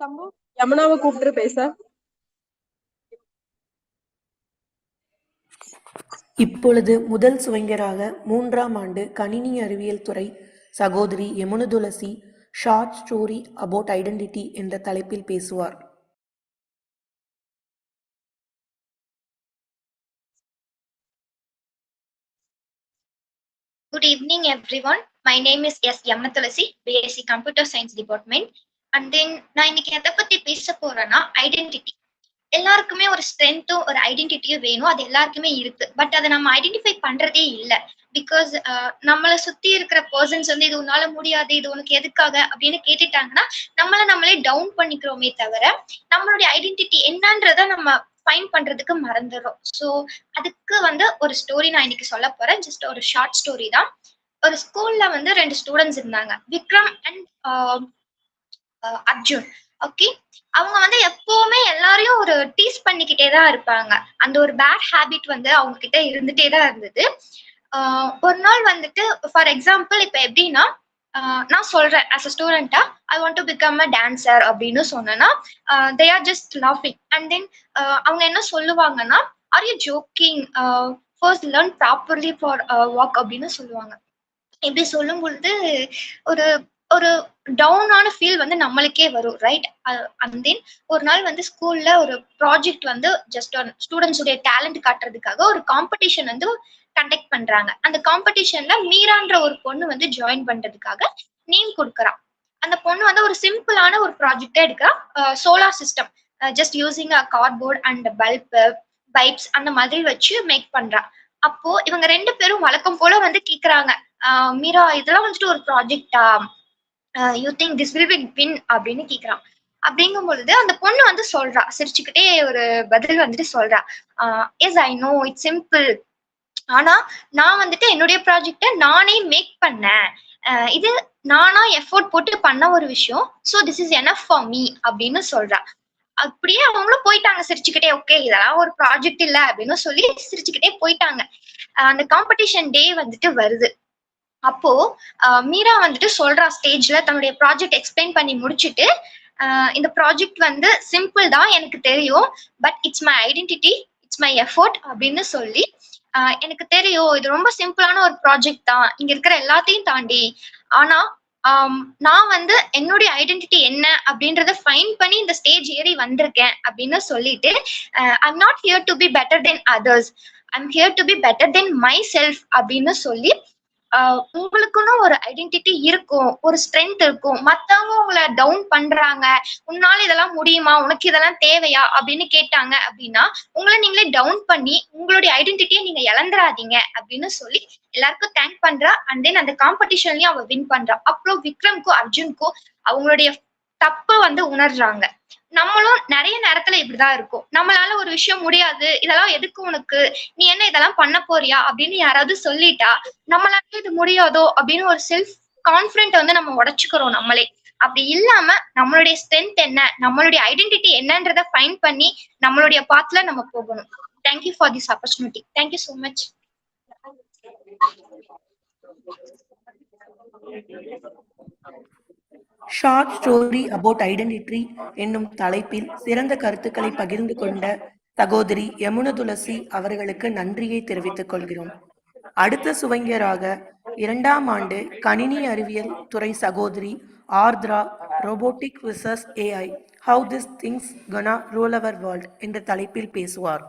சம்பு யமுனாவை கூப்பிட்டு பேச இப்பொழுது முதல் சுவைஞராக மூன்றாம் ஆண்டு கணினி அறிவியல் துறை சகோதரி Yamunathulasi short story about identity என்ற தலைப்பில் பேசுவார் Good evening, everyone. My name is S. Yamna Tulasi, BSc Computer Science Department. And then நான் இன்னைக்கு எதை பத்தி பேச போறேன்னா ஐடென்டிட்டி எல்லாருக்குமே ஒரு ஸ்ட்ரென்த்தும் ஒரு ஐடென்டிட்டியும் வேணும். அது எல்லாருக்குமே இருக்கு. பட் அதை நம்ம ஐடென்டிஃபை பண்றதே இல்லை. பிகாஸ் நம்மளை சுத்தி இருக்கிற பர்சன்ஸ் வந்து இது உன்னால முடியாது இது உனக்கு எதுக்காக அப்படின்னு கேட்டுட்டாங்கன்னா நம்மள நம்மளே டவுன் பண்ணிக்கிறோமே தவிர நம்மளுடைய ஐடென்டிட்டி என்னன்றத நம்ம ஃபைன் பண்றதுக்கு மறந்துடுறோம். ஸோ அதுக்கு வந்து ஒரு ஸ்டோரி நான் இன்னைக்கு சொல்ல போறேன். ஜஸ்ட் ஒரு ஷார்ட் ஸ்டோரி தான். ஒரு ஸ்கூல்ல வந்து ரெண்டு ஸ்டூடெண்ட்ஸ் இருந்தாங்க. விக்ரம் அண்ட் அர்ஜுன். ஓகே அவங்க வந்து எப்பவுமே எல்லாரையும் ஒரு டீஸ் பண்ணிக்கிட்டே தான் இருப்பாங்க. அந்த ஒரு பேட் ஹேபிட் வந்து அவங்க கிட்ட இருந்துட்டே தான் இருந்தது. ஆஹ் ஒரு நாள் வந்துட்டு ஃபார் எக்ஸாம்பிள் இப்போ எப்படின்னா நான் சொல்றேன் as a ஸ்டூடெண்டா I want to become a dancer அப்படின்னு சொன்னேன்னா தே ஆர் ஜஸ்ட் லாஃபிங் அண்ட் தென் அவங்க என்ன சொல்லுவாங்கன்னா are you joking first learn properly for walk அப்படின்னு சொல்லுவாங்க. இப்படி சொல்லும் பொழுது ஒரு ஒரு டவுனான ஃபீல் வந்து நம்மளுக்கே வரும் ரைட் அண்ட் தென் ஒரு நாள் வந்து ஸ்கூல்ல ஒரு ப்ராஜெக்ட் வந்து ஜஸ்ட் ஸ்டூடெண்ட்ஸுடைய டேலண்ட் காட்டுறதுக்காக ஒரு காம்படிஷன் வந்து கண்டக்ட் பண்றாங்க. அந்த காம்படிஷன்ல மீரான்ற ஒரு பொண்ணு வந்து ஜாயின் பண்றதுக்காக நேம் கொடுக்குறான். அந்த பொண்ணு வந்து ஒரு சிம்பிளான ஒரு ப்ராஜெக்டே எடுக்கிறா. Solar system just using a cardboard and bulb pipes அந்த மாதிரி வச்சு மேக் பண்றா. அப்போ இவங்க ரெண்டு பேரும் வழக்கம் போல வந்து கேக்குறாங்க. மீரா இதெல்லாம் வந்துட்டு ஒரு ப்ராஜெக்டா you think this will be win அப்படின்னு கேக்குறான். அப்படிங்கும் பொழுது அந்த பொண்ணு வந்து சொல்றா சிரிச்சுக்கிட்டே ஒரு பதில் வந்துட்டு சொல்றா. Yes I know it's simple ஆனா நான் வந்துட்டு என்னுடைய ப்ராஜெக்டை நானே மேக் பண்ணேன். இது நானா எஃபோர்ட் போட்டு பண்ண ஒரு விஷயம். So this is enough for me அப்படின்னு சொல்றா. அப்படியே அவங்களும் போயிட்டாங்க சிரிச்சுக்கிட்டே. ஓகே இதெல்லாம் ஒரு ப்ராஜெக்ட் இல்லை. அப்படின்னு சொல்லி சிரிச்சுக்கிட்டே போயிட்டாங்க. அந்த காம்படிஷன் டே வந்துட்டு வருது. அப்போ மீரா வந்துட்டு சொல்றா ஸ்டேஜ்ல தன்னுடைய ப்ராஜெக்ட் எக்ஸ்பிளைன் பண்ணி முடிச்சுட்டு இந்த ப்ராஜெக்ட் வந்து சிம்பிள் தான் எனக்கு தெரியும் but it's my identity it's my effort அப்படின்னு சொல்லி எனக்கு தெரியும். இது ரொம்ப சிம்பிளான ஒரு ப்ராஜெக்ட் தான். இங்க இருக்கிற எல்லாத்தையும் தாண்டி. ஆனா நான் வந்து என்னுடைய ஐடென்டிட்டி என்ன அப்படின்றத ஃபைன் பண்ணி இந்த ஸ்டேஜ் ஏறி வந்திருக்கேன் அப்படின்னு சொல்லிட்டு I'm not here to be better than others I'm here to be better than myself அப்படின்னு சொல்லி உங்களுக்குன்னு ஒரு ஐடென்டிட்டி இருக்கும் ஒரு ஸ்ட்ரென்த் இருக்கும். மத்தவங்க உங்களை டவுன் பண்றாங்க உன்னால இதெல்லாம் முடியுமா? உனக்கு இதெல்லாம் தேவையா? அப்படின்னு கேட்டாங்க அப்படின்னா உங்களை நீங்களே டவுன் பண்ணி உங்களுடைய ஐடென்டிட்டியை நீங்க இழந்துடாதீங்க அப்படின்னு சொல்லி எல்லாருக்கும் தேங்க் பண்றா. அண்ட் தென் அந்த காம்படிஷன்லயும் அவ வின் பண்றா. அப்புறம் விக்ரம்க்கும் அர்ஜுன்க்கும் அவங்களுடைய தப்பு வந்து உணர்றாங்க. நம்மளும் நிறைய நேரத்துல இப்படிதான் இருக்கும். நம்மளால ஒரு விஷயம் முடியாது. இதெல்லாம் எதுக்கு உனக்கு? நீ என்ன இதெல்லாம் பண்ண போறியா? அப்படின்னு யாராவது சொல்லிட்டா நம்மளால இது முடியாதோ அப்படின்னு ஒரு செல்ஃப் கான்பிடென்ட் வந்து நம்ம உடைச்சுக்கிறோம் நம்மளே. அப்படி இல்லாம நம்மளுடைய ஸ்ட்ரென்த் என்ன? நம்மளுடைய ஐடென்டிட்டி என்னன்றத ஃபைன் பண்ணி நம்மளுடைய பாத்துல நம்ம போகணும். Thank you for this opportunity thank you so much short story about identity என்னும் தலைப்பில் சிறந்த கருத்துக்களை பகிர்ந்து கொண்ட சகோதரி யமுன துளசி அவர்களுக்கு நன்றியை தெரிவித்துக் கொள்கிறோம். அடுத்த சுவைஞராக இரண்டாம் ஆண்டு கணினி அறிவியல் துறை சகோதரி Aarthra robotic versus AI how this things gonna rule our world என்ற தலைப்பில் பேசுவார்.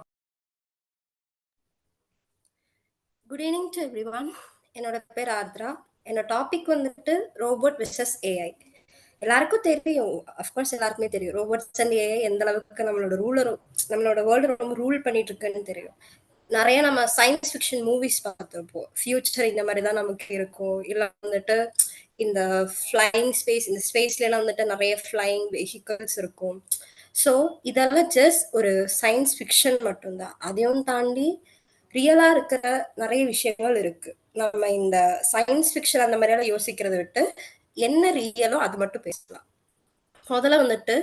Good evening to everyone என்னோட பேர் ஆர்த்ரா. என்னோட டாபிக் வந்துட்டு ரோபோட் விசஸ் ஏஐ எல்லாருக்கும் தெரியும். அஃப்கோர்ஸ் எல்லாருக்குமே தெரியும். ரோபோட் சண்டே எந்த அளவுக்கு நம்மளோட ரூலர் நம்மளோட வேர்ல்டு ரொம்ப ரூல் பண்ணிட்டு இருக்குன்னு தெரியும். நிறைய நம்ம சயின்ஸ் ஃபிக்ஷன் மூவிஸ் பார்த்துருப்போம். ஃபியூச்சர் இந்த மாதிரி தான் நமக்கு இருக்கும். இல்லை வந்துட்டு இந்த ஃப்ளைங் ஸ்பேஸ் இந்த ஸ்பேஸ்லாம் வந்துட்டு நிறைய ஃப்ளைங் வெஹிக்கிள்ஸ் இருக்கும். ஸோ இதெல்லாம் ஜஸ்ட் ஒரு சயின்ஸ் ஃபிக்ஷன் மட்டும்தான். அதையும் தாண்டி ரியலாக இருக்கிற நிறைய விஷயங்கள் இருக்கு. நம்ம இந்த சயின்ஸ் ஃபிக்ஷன் அந்த மாதிரியெல்லாம் யோசிக்கிறத விட்டு என்ன ரியலோ அது மட்டும் பேசலாம். முதல்ல வந்துட்டு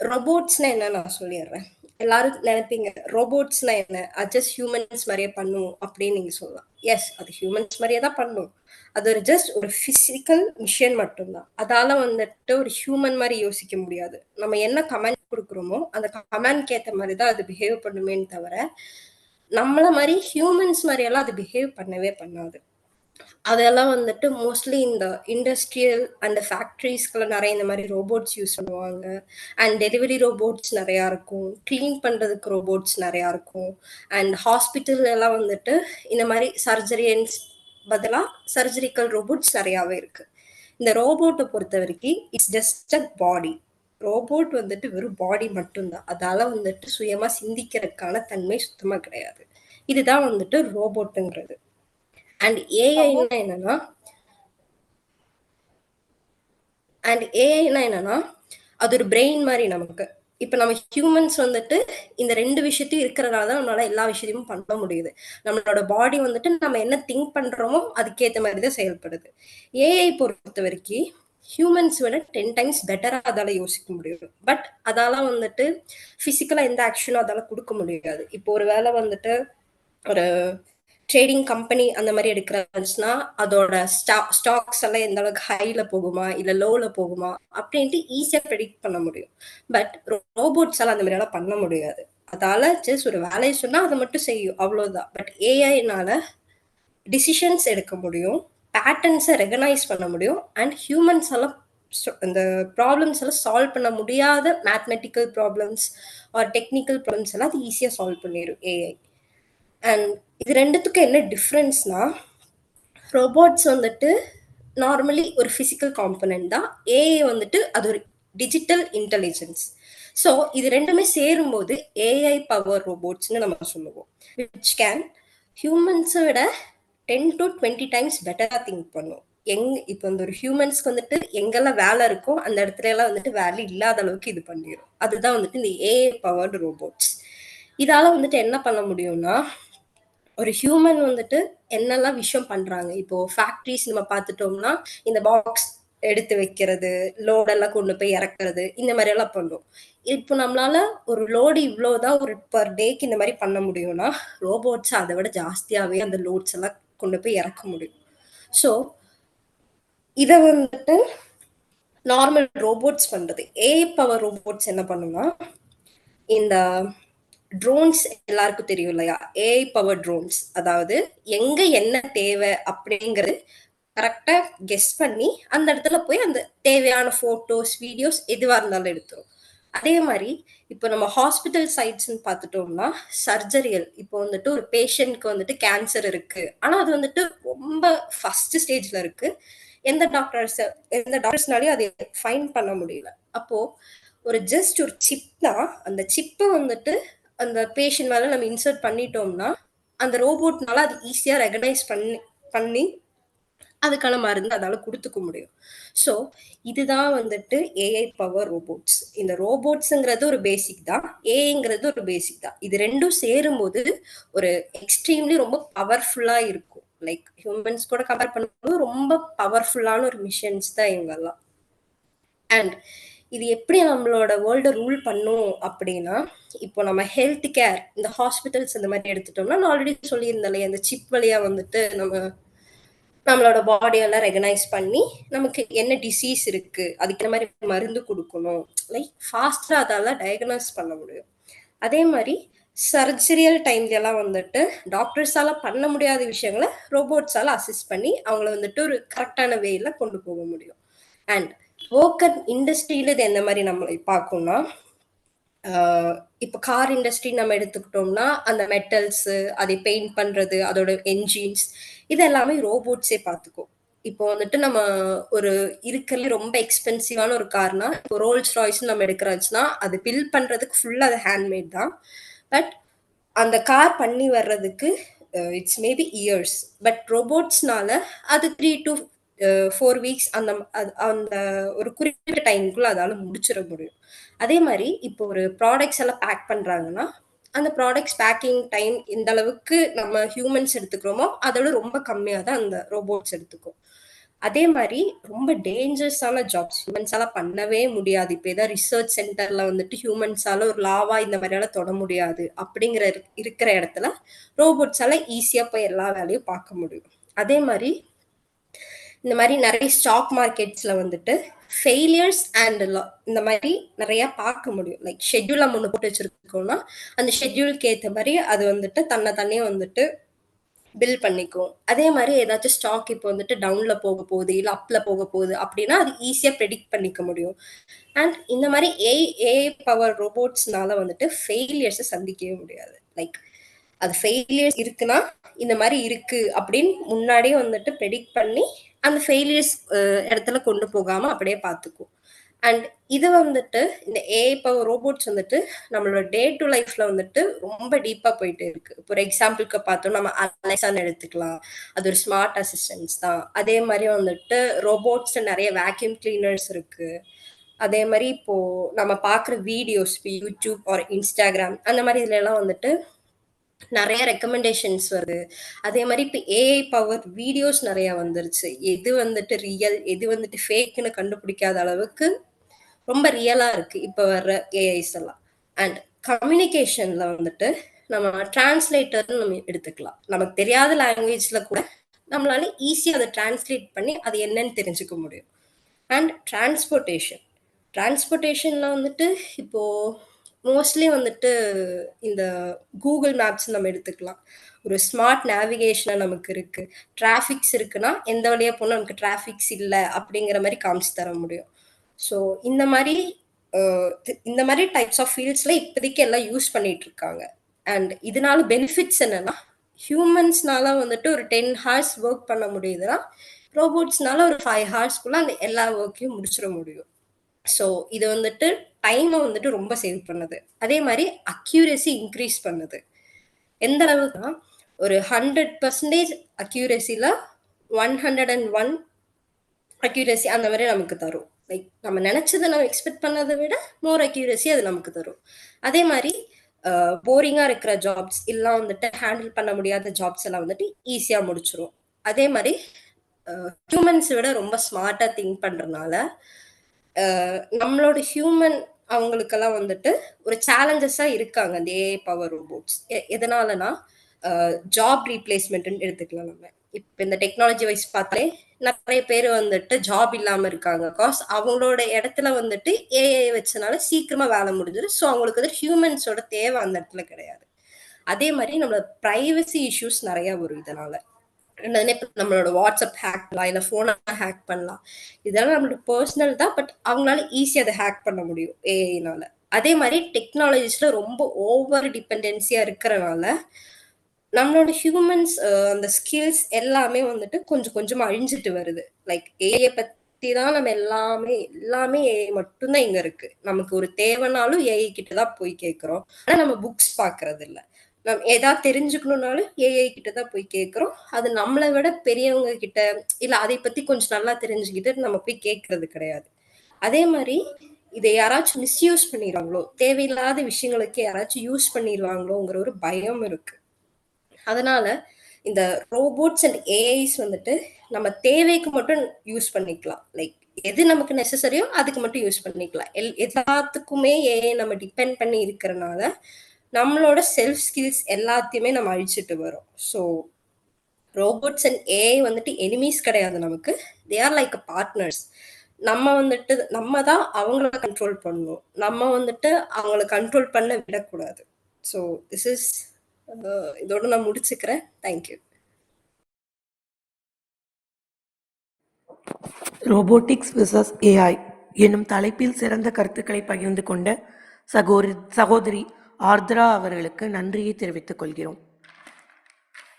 ரொபோட்ஸ்னா என்ன நான் சொல்லிடுறேன். எல்லாரும் நினைப்பீங்க ரோபோட்ஸ்னா என்ன? அது ஜஸ்ட் ஹியூமன்ஸ் மாதிரியே பண்ணும் அப்படின்னு நீங்க சொல்லலாம். எஸ் அது ஹியூமன்ஸ் மாதிரியே தான் பண்ணும். அது ஒரு ஜஸ்ட் ஒரு பிசிக்கல் மிஷின் மட்டும்தான். அதால வந்துட்டு ஒரு ஹியூமன் மாதிரி யோசிக்க முடியாது. நம்ம என்ன கமெண்ட் கொடுக்குறோமோ அந்த கமெண்ட்க்கு ஏற்ற மாதிரி தான் அது பிஹேவ் பண்ணுமேன்னு தவிர நம்மள மாதிரி ஹியூமன்ஸ் மாதிரியெல்லாம் அது பிஹேவ் பண்ணவே பண்ணாது. அதெல்லாம் வந்துட்டு மோஸ்ட்லி இந்த இண்டஸ்ட்ரியல் அண்ட் ஃபேக்ட்ரிஸ்க்குள்ள நிறைய இந்த மாதிரி ரோபோட்ஸ் யூஸ் பண்ணுவாங்க. அண்ட் டெலிவரி ரோபோட்ஸ் நிறையா இருக்கும். க்ளீன் பண்ணுறதுக்கு ரோபோட்ஸ் நிறையா இருக்கும். அண்ட் ஹாஸ்பிட்டல் எல்லாம் வந்துட்டு இந்த மாதிரி சர்ஜரியன்ஸ் பதிலாக சர்ஜரிக்கல் ரோபோட்ஸ் நிறையாவே இருக்கு. இந்த ரோபோட்டை பொறுத்த வரைக்கும் it's just a body robot வந்துட்டு வெறும் பாடி மட்டும்தான். அதால வந்துட்டு சுயமா சிந்திக்கிறதுக்கான தன்மை சுத்தமா கிடையாது. இதுதான் வந்துட்டு ரோபோட்டுங்கிறது அண்ட் ஏஐனா என்னன்னா அண்ட் ஏஐனா என்னன்னா அது ஒரு பிரெயின் மாதிரி நமக்கு. இப்ப நம்ம ஹியூமன்ஸ் வந்துட்டு இந்த ரெண்டு விஷயத்தையும் இருக்கிறனால தான் நம்மளால எல்லா விஷயத்தையும் பண்ண முடியுது. நம்மளோட பாடி வந்துட்டு நம்ம என்ன திங்க் பண்றோமோ அதுக்கேற்ற மாதிரி தான் செயல்படுது. ஏஐ பொறுத்த வரைக்கும் ஹியூமன்ஸ் விட டென் டைம்ஸ் பெட்டரா அதால யோசிக்க முடியும். பட் அதால வந்துட்டு ஃபிசிக்கலாக எந்த ஆக்ஷனும் அதால கொடுக்க முடியாது. இப்போ ஒரு வேலை வந்துட்டு ஒரு ட்ரேடிங் கம்பெனி அந்த மாதிரி எடுக்கிறாச்சுன்னா அதோட ஸ்டா ஸ்டாக்ஸ் எல்லாம் எந்த அளவுக்கு ஹைல போகுமா இல்ல லோல போகுமா அப்படின்ட்டு ஈஸியா ப்ரெடிக்ட் பண்ண முடியும். பட் ரோபோட்ஸ் எல்லாம் அந்த மாதிரி எல்லாம் பண்ண முடியாது. அதால ஜஸ்ட் ஒரு வேலையை சொன்னா அதை மட்டும் செய்யும். அவ்வளவுதான். பட் ஏஐனால டிசிஷன்ஸ் எடுக்க முடியும். பேட்டர்ன்ஸை ரெகனைஸ் பண்ண முடியும். அண்ட் ஹியூமன்ஸ் எல்லாம் இந்த ப்ராப்ளம்ஸ் எல்லாம் சால்வ் பண்ண முடியாத mathematical problems or technical problems எல்லாம் அது ஈஸியாக சால்வ் பண்ணிடும் ஏஐ அண்ட் இது ரெண்டுத்துக்கும் என்ன டிஃப்ரென்ஸ்னா ரோபோட்ஸ் வந்துட்டு நார்மலி ஒரு ஃபிசிக்கல் காம்பனன்ட் தான். ஏஐ வந்துட்டு அது ஒரு டிஜிட்டல் இன்டெலிஜென்ஸ் ஸோ இது ரெண்டுமே சேரும்போது ஏஐ பவர் ரோபோட்ஸ்னு நம்ம சொல்லுவோம். விச் கேன் ஹியூமன்ஸை விட டென் டு டுவெண்ட்டி டைம்ஸ் பெட்டராக திங்க் பண்ணும். எங் இப்போ இந்த ஒரு ஹியூமன்ஸ்க்கு வந்துட்டு எங்கெல்லாம் வேலை இருக்கோ அந்த இடத்துல எல்லாம் வந்துட்டு வேலை இல்லாத அளவுக்கு இது பண்ணிடும் அதுதான் வந்துட்டு இந்த ஏஐ பவர்டு ரோபோட்ஸ் இதால வந்துட்டு என்ன பண்ண முடியும்னா ஒரு ஹியூமன் வந்துட்டு என்னெல்லாம் விஷயம் பண்றாங்க? இப்போ ஃபேக்ட்ரிஸ் நம்ம பார்த்துட்டோம்னா இந்த பாக்ஸ் எடுத்து வைக்கிறது லோடெல்லாம் கொண்டு போய் இறக்குறது இந்த மாதிரி எல்லாம் பண்ணும். இப்போ நம்மளால ஒரு லோடு இவ்வளோதான் ஒரு பர் டேக்கு இந்த மாதிரி பண்ண முடியும்னா ரோபோட்ஸ் அதை விட ஜாஸ்தியாவே அந்த லோட்ஸ் எல்லாம் கொண்டு போய் இறக்க முடியும். ஸோ இதை வந்துட்டு நார்மல் ரோபோட்ஸ் பண்றது. ஏ பவர் ரோபோட்ஸ் என்ன பண்ணும்னா இந்த ட்ரோன்ஸ் எல்லாருக்கும் தெரியும் இல்லையா? ஏஐ பவர் ட்ரோன்ஸ் அதாவது எங்க என்ன தேவை அப்படிங்கிறது கரெக்டா கெஸ் பண்ணி அந்த இடத்துல போய் அந்த தேவையான போட்டோஸ் வீடியோஸ் எதுவா இருந்தாலும் எடுத்துரும். அதே மாதிரி இப்போ நம்ம ஹாஸ்பிட்டல் சைட்ஸ்ன்னு பார்த்துட்டோம்னா சர்ஜரியல் இப்போ வந்துட்டு ஒரு பேஷண்ட்க்கு வந்துட்டு கேன்சர் இருக்கு. ஆனா அது வந்துட்டு ரொம்ப ஃபர்ஸ்ட் ஸ்டேஜ்ல இருக்கு. எந்த டாக்டர்ஸ் எந்த டாக்டர்ஸ்னாலையும் அதை ஃபைன் பண்ண முடியல. அப்போ ஒரு ஜஸ்ட் ஒரு சிப் தான் அந்த சிப்பை வந்துட்டு அந்த பேஷண்ட் மேலே நம்ம இன்சர்ட் பண்ணிட்டோம்னா அந்த ரோபோட்னால அது ஈஸியாக ரெகனைஸ் பண்ணி பண்ணி அதுக்கான மருந்து அதால் கொடுத்துக்க முடியும். ஸோ இதுதான் வந்துட்டு ஏஐ பவர் ரோபோட்ஸ் இந்த ரோபோட்ஸுங்கிறது ஒரு பேசிக் தான். ஏஐங்கிறது ஒரு பேசிக் தான். இது ரெண்டும் சேரும்போது ஒரு எக்ஸ்ட்ரீம்லி ரொம்ப பவர்ஃபுல்லாக இருக்கும். லைக் ஹியூமன்ஸ் கூட கம்பேர் பண்ணும்போது ரொம்ப பவர்ஃபுல்லான ஒரு மிஷின்ஸ் தான் இவங்கெல்லாம். அண்ட் இது எப்படி நம்மளோட வேர்ல்டை ரூல் பண்ணும் அப்படின்னா இப்போ நம்ம ஹெல்த் கேர் இந்த ஹாஸ்பிட்டல்ஸ் இந்த மாதிரி எடுத்துட்டோம்னா நான் ஆல்ரெடி சொல்லியிருந்தேன் இல்லையா இந்த சிப் வழியா வந்துட்டு நம்ம நம்மளோட பாடியெல்லாம் ரெகனைஸ் பண்ணி நமக்கு என்ன டிசீஸ் இருக்கு அதுக்கு மாதிரி மருந்து கொடுக்கணும் லைக் ஃபாஸ்டா அதால டயக்னோஸ் பண்ண முடியும். அதே மாதிரி சர்ஜரியல் டைம்லலாம் வந்துட்டு டாக்டர்ஸால பண்ண முடியாத விஷயங்களை ரோபோட்ஸால அசிஸ்ட் பண்ணி அவங்கள வந்துட்டு ஒரு கரெக்டான வேல கொண்டு போக முடியும். அண்ட் ஓக்கர் இண்டஸ்ட்ரியில இது எந்த மாதிரி நம்மளை பார்க்கணும்னா இப்போ கார் இண்டஸ்ட்ரி நம்ம எடுத்துக்கிட்டோம்னா அந்த மெட்டல்ஸ் அதை பெயிண்ட் பண்றது அதோட என்ஜின்ஸ் இது எல்லாமே ரோபோட்ஸே பார்த்துக்கும். இப்போ வந்துட்டு நம்ம ஒரு இருக்கிறதுல ரொம்ப எக்ஸ்பென்சிவான ஒரு கார்னா இப்போ ரோல்ஸ் ராய்ஸ் நம்ம எடுக்கிறாச்சுன்னா அது பில் பண்றதுக்கு ஃபுல்லா அது ஹேண்ட்மேட் தான். பட் அந்த கார் பண்ணி வர்றதுக்கு இட்ஸ் மேபி இயர்ஸ் பட் ரோபோட்ஸ்னால அது த்ரீ டு ஃபோர் வீக்ஸ் அந்த அந்த ஒரு குறிப்பிட்ட டைமுக்குள்ள அதால முடிச்சிட முடியும். அதே மாதிரி இப்போ ஒரு ப்ராடக்ட்ஸ் எல்லாம் பேக் பண்றாங்கன்னா அந்த ப்ராடக்ட்ஸ் பேக்கிங் டைம் எந்த அளவுக்கு நம்ம ஹியூமன்ஸ் எடுத்துக்கிறோமோ அதோட ரொம்ப கம்மியாக தான் அந்த ரோபோட்ஸ் எடுத்துக்கும். அதே மாதிரி ரொம்ப டேஞ்சரஸான ஜாப்ஸ் ஹியூமன்ஸால பண்ணவே முடியாது. இப்போ ஏதாவது ரிசர்ச் சென்டர்ல வந்துட்டு ஹியூமன்ஸால ஒரு லாவா இந்த மாதிரியால தொட முடியாது. அப்படிங்கிற இருக்கிற இடத்துல ரோபோட்ஸால ஈஸியா போய் எல்லா வேலையும் பார்க்க முடியும். அதே மாதிரி இந்த மாதிரி நிறைய ஸ்டாக் மார்க்கெட்ஸ்ல வந்துட்டு ஃபெயிலியர்ஸ் அண்ட் இந்த மாதிரி நிறைய பார்க்க முடியும். லைக் ஷெட்யூல் நம்ம ஒன்று போட்டு வச்சிருக்கோம்னா அந்த ஷெட்யூலுக்கு ஏற்ற மாதிரி அது வந்துட்டு தன்னை தன்னே வந்துட்டு பில் பண்ணிக்கும். அதே மாதிரி ஏதாச்சும் ஸ்டாக் இப்போ வந்துட்டு டவுன்ல போக போகுது இல்லை அப்ல போக போகுது அப்படின்னா அது ஈஸியாக ப்ரெடிக்ட் பண்ணிக்க முடியும். அண்ட் இந்த மாதிரி ஏ ஏ பவர் ரோபோட்ஸ்னால வந்துட்டு ஃபெயிலியர்ஸை சந்திக்கவே முடியாது. லைக் அது ஃபெயிலியர்ஸ் இருக்குன்னா இந்த மாதிரி இருக்கு அப்படின்னு முன்னாடியே வந்துட்டு ப்ரெடிக்ட் பண்ணி அந்த ஃபெயிலியர்ஸ் இடத்துல கொண்டு போகாம அப்படியே பார்த்துக்கும் அண்ட் இது வந்துட்டு இந்த ஏஐ பவர் ரோபோட்ஸ் வந்துட்டு நம்மளோட டே டு லைஃப்ல வந்துட்டு ரொம்ப டீப்பா போயிட்டு இருக்கு. இப்போ ஒரு எக்ஸாம்பிளுக்கு பார்த்தோம் நம்ம அலெக்சான்னு எடுத்துக்கலாம். அது ஒரு ஸ்மார்ட் அசிஸ்டன்ஸ் தான். அதே மாதிரி வந்துட்டு ரோபோட்ஸ் நிறைய வேக்யூம் கிளீனர்ஸ் இருக்கு. அதே மாதிரி இப்போ நம்ம பார்க்குற வீடியோஸ் இப்போ யூடியூப் ஆர் இன்ஸ்டாகிராம் அந்த மாதிரி இதுல எல்லாம் வந்துட்டு நிறைய ரெக்கமெண்டேஷன்ஸ் வருது. அதே மாதிரி இப்போ ஏஐ பவர் வீடியோஸ் நிறைய வந்துருச்சு. எது வந்துட்டு ரியல் எது வந்துட்டு ஃபேக்னு கண்டுபிடிக்காத அளவுக்கு ரொம்ப ரியலாக இருக்கு இப்போ வர்ற ஏஐஸ் எல்லாம். அண்ட் கம்யூனிகேஷன்ல வந்துட்டு நம்ம டிரான்ஸ்லேட்டர்னு நம்ம எடுத்துக்கலாம். நமக்கு தெரியாத லாங்குவேஜ்ல கூட நம்மளால ஈஸியாக அதை டிரான்ஸ்லேட் பண்ணி அது என்னன்னு தெரிஞ்சுக்க முடியும். அண்ட் டிரான்ஸ்போர்ட்டேஷன் டிரான்ஸ்போர்ட்டேஷன்ல வந்துட்டு இப்போ மோஸ்ட்லி வந்துட்டு இந்த கூகுள் மேப்ஸ் நம்ம எடுத்துக்கலாம். ஒரு ஸ்மார்ட் நேவிகேஷனாக நமக்கு இருக்குது டிராஃபிக்ஸ் இருக்குன்னா எந்த வழியாக போனால் நமக்கு டிராஃபிக்ஸ் இல்லை அப்படிங்கிற மாதிரி காமிச்சு தர முடியும். ஸோ இந்த மாதிரி இந்த மாதிரி டைப்ஸ் ஆஃப் ஃபீல்ட்ஸில் இப்போதைக்கு எல்லாம் யூஸ் பண்ணிட்டு இருக்காங்க. அண்ட் இதனால பெனிஃபிட்ஸ் என்னன்னா ஹியூமன்ஸ்னால வந்துட்டு ஒரு டென் ஹார்ஸ் ஒர்க் பண்ண முடியுதுன்னா ரோபோட்ஸ்னால ஒரு ஃபைவ் ஹார்ஸ்க்குள்ள அந்த எல்லா ஒர்க்கையும் முடிச்சிட முடியும். ஸோ இது வந்துட்டு டைமை வந்துட்டு ரொம்ப சேவ் பண்ணுது. அதே மாதிரி அக்யூரசி இன்க்ரீஸ் பண்ணுது. எந்த அளவுக்குனா ஒரு hundred percentage அக்யூரசியில் one hundred and one accuracy அந்த மாதிரி நமக்கு தரும். லைக் நம்ம நினச்சதை நம்ம எக்ஸ்பெக்ட் பண்ணதை விட மோர் அக்யூரசி அது நமக்கு தரும். அதே மாதிரி போரிங்காக இருக்கிற ஜாப்ஸ் எல்லாம் வந்துட்டு ஹேண்டில் பண்ண முடியாத ஜாப்ஸ் எல்லாம் வந்துட்டு ஈஸியாக முடிச்சிரும். அதே மாதிரி ஹியூமன்ஸை விட ரொம்ப ஸ்மார்ட்டாக திங்க் பண்ணுறனால நம்மளோட ஹியூமன் அவங்களுக்கெல்லாம் வந்துட்டு ஒரு சேலஞ்சஸாக இருக்காங்க. அந்த ஏஐ பவர் ரோபோட்ஸ் எதனாலனா ஜாப் ரீப்ளேஸ்மெண்ட்னு எடுத்துக்கலாம் நம்ம. இப்போ இந்த டெக்னாலஜி வைஸ் பார்த்தாலே நிறைய பேர் வந்துட்டு ஜாப் இல்லாமல் இருக்காங்க. காஸ் அவங்களோட இடத்துல வந்துட்டு ஏஐ வச்சனால சீக்கிரமா வேலை முடிஞ்சிடும் ஸோ அவங்களுக்கு வந்து ஹியூமன்ஸோட தேவை அந்த இடத்துல கிடையாது. அதே மாதிரி நம்மளோட ப்ரைவசி இஷ்யூஸ் நிறைய வரும் இதனால. என்னதுன்னா இப்போ நம்மளோட வாட்ஸ்அப் ஹேக் பண்ணலாம் இல்லை ஃபோனை ஹேக் பண்ணலாம். இதெல்லாம் நம்மளோட பர்சனல் தான் பட் அவங்களால ஈஸியாக அதை ஹேக் பண்ண முடியும் ஏஐனால அதே மாதிரி டெக்னாலஜிஸில் ரொம்ப ஓவர் டிபெண்டன்சியா இருக்கிறனால நம்மளோட ஹியூமன்ஸ் அந்த ஸ்கில்ஸ் எல்லாமே வந்துட்டு கொஞ்சம் கொஞ்சமாக அழிஞ்சிட்டு வருது. லைக் ஏஐ பற்றி தான் நம்ம எல்லாமே எல்லாமே ஏஐ மட்டும்தான் இங்கே இருக்குது நமக்கு ஒரு தேவைனாலும் ஏஐ கிட்ட தான் போய் கேட்குறோம். ஆனால் நம்ம புக்ஸ் பார்க்கறது இல்லை நம்ம ஏதாவது தெரிஞ்சுக்கணும்னாலும் ஏஐ கிட்ட தான் போய் கேட்குறோம். அது நம்மளை விட பெரியவங்க கிட்ட இல்லை அதை பற்றி கொஞ்சம் நல்லா தெரிஞ்சுக்கிட்டு நம்ம போய் கேட்கறது கிடையாது. அதே மாதிரி இதை யாராச்சும் மிஸ்யூஸ் பண்ணிடுவாங்களோ தேவையில்லாத விஷயங்களுக்கு யாராச்சும் யூஸ் பண்ணிடுவாங்களோங்கிற ஒரு பயம் இருக்கு. அதனால இந்த ரோபோட்ஸ் அண்ட் ஏஐஸ் வந்துட்டு நம்ம தேவைக்கு மட்டும் யூஸ் பண்ணிக்கலாம். லைக் எது நமக்கு நெசசரியோ அதுக்கு மட்டும் யூஸ் பண்ணிக்கலாம். எல் எல்லாத்துக்குமே ஏஐ நம்ம டிபெண்ட் பண்ணி இருக்கிறனால நம்மளோட செல்ஃப் ஸ்கில்ஸ் எல்லாத்தையுமே நம்ம அழிச்சிட்டு வரோம் ஸோ ரோபோட்ஸ் அண்ட் ஏஐ வந்துட்டு எனிமீஸ் கிடையாது நமக்கு. They are like a partners நம்ம வந்துட்டு நம்ம தான் அவங்கள கண்ட்ரோல் பண்ணணும். நம்ம வந்துட்டு அவங்கள கண்ட்ரோல் பண்ண விடக்கூடாது. ஸோ திஸ் இஸ் இதோட நான் முடிச்சுக்கிறேன். தேங்க்யூ ரோபோட்டிக்ஸ் விசஸ் ஏஐ என்னும் தலைப்பில் சிறந்த கருத்துக்களை பகிர்ந்து கொண்ட சகோரி சகோதரி ஆர்த்ரா அவர்களுக்கு நன்றியை தெரிவித்துக் கொள்கிறோம்.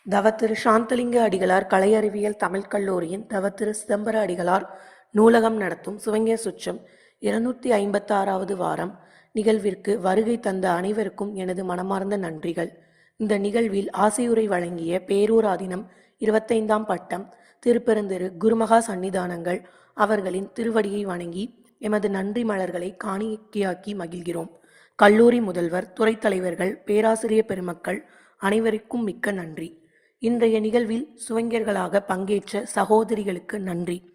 தவத்திரு சாந்தலிங்க அடிகளார் கலை அறிவியல் தமிழ்க் கல்லூரியின் தவத்திரு சிதம்பர அடிகளார் நூலகம் நடத்தும் சுவங்கிய சுற்றம் இருநூற்றி ஐம்பத்தாறாவது வாரம் நிகழ்விற்கு வருகை தந்த அனைவருக்கும் எனது மனமார்ந்த நன்றிகள். இந்த நிகழ்வில் ஆசையுரை வழங்கிய பேரூராதீனம் இருபத்தைந்தாம் பட்டம் திருப்பெருந்திரு குருமகா சன்னிதானங்கள் அவர்களின் திருவடியை வணங்கி எமது நன்றி மலர்களை காணிக்கையாக்கி மகிழ்கிறோம். கல்லூரி முதல்வர் துறைத் தலைவர்கள் பேராசிரியர் பெருமக்கள் அனைவருக்கும் மிக்க நன்றி. இன்றைய நிகழ்வில் சுவங்கியர்களாக பங்கேற்ற சகோதரிகளுக்கு நன்றி.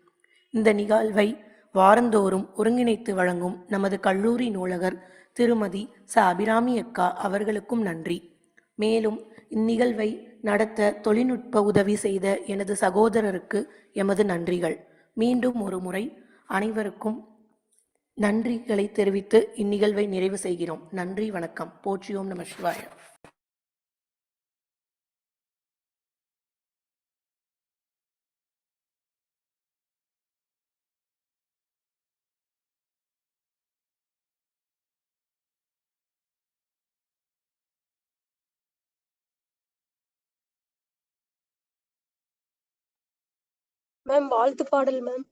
இந்த நிகழ்வை வாரந்தோறும் ஒருங்கிணைத்து வழங்கும் நமது கல்லூரி நூலகர் திருமதி ச. அபிராமி அக்கா அவர்களுக்கும் நன்றி. மேலும் இந்நிகழ்வை நடத்த தொழில்நுட்ப உதவி செய்த எனது சகோதரருக்கு எமது நன்றிகள். மீண்டும் ஒரு முறை அனைவருக்கும் நன்றிகளை தெரிவித்து இந்நிகழ்வை நிறைவு செய்கிறோம். நன்றி வணக்கம். போற்றியோம் நம சிவாய. மேம் வாழ்த்து பாடல் மேம்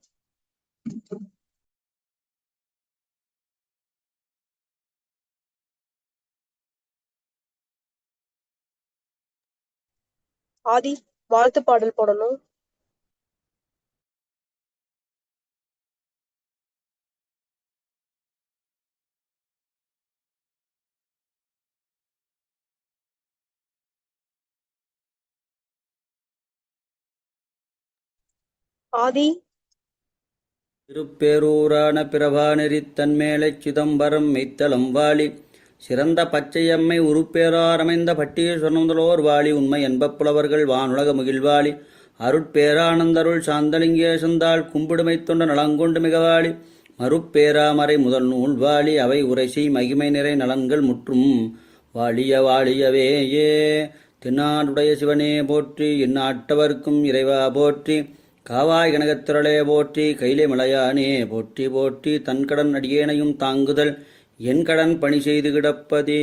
ஆதி வாழ்த்து பாடல் போடணும். ஆதி. திருப்பேரூரான பிரபாநெறித் தன்மேலைச் சிதம்பரம் மெய்த்தளம் வாழி சிறந்த பச்சையம்மை உருப்பேராரமைந்த சொன்னந்தலோர் வாளி உண்மை என்பப்புலவர்கள் வானுலக முகில்வாழி அருட்பேரானந்தருள் சாந்தலிங்கேசந்தாள் கும்பிடுமை தொண்ட நலங்கொண்டு மிகவாளி மறுப்பேராமறை முதல் நூல் வாழி அவை உரைசி மகிமை நிறை நலன்கள் முற்றும். வாழிய வாழியவேயே தென்னாடுடைய சிவனே போற்றி இந்நாட்டவர்க்கும் இறைவா போற்றி. காவாய் கனகத்திரளே போற்றி கைலே மலையானே போற்றி போற்றி. தன்கடன் அடியேனையும் தாங்குதல். என் கடன் பணி செய்து கிடப்பதே.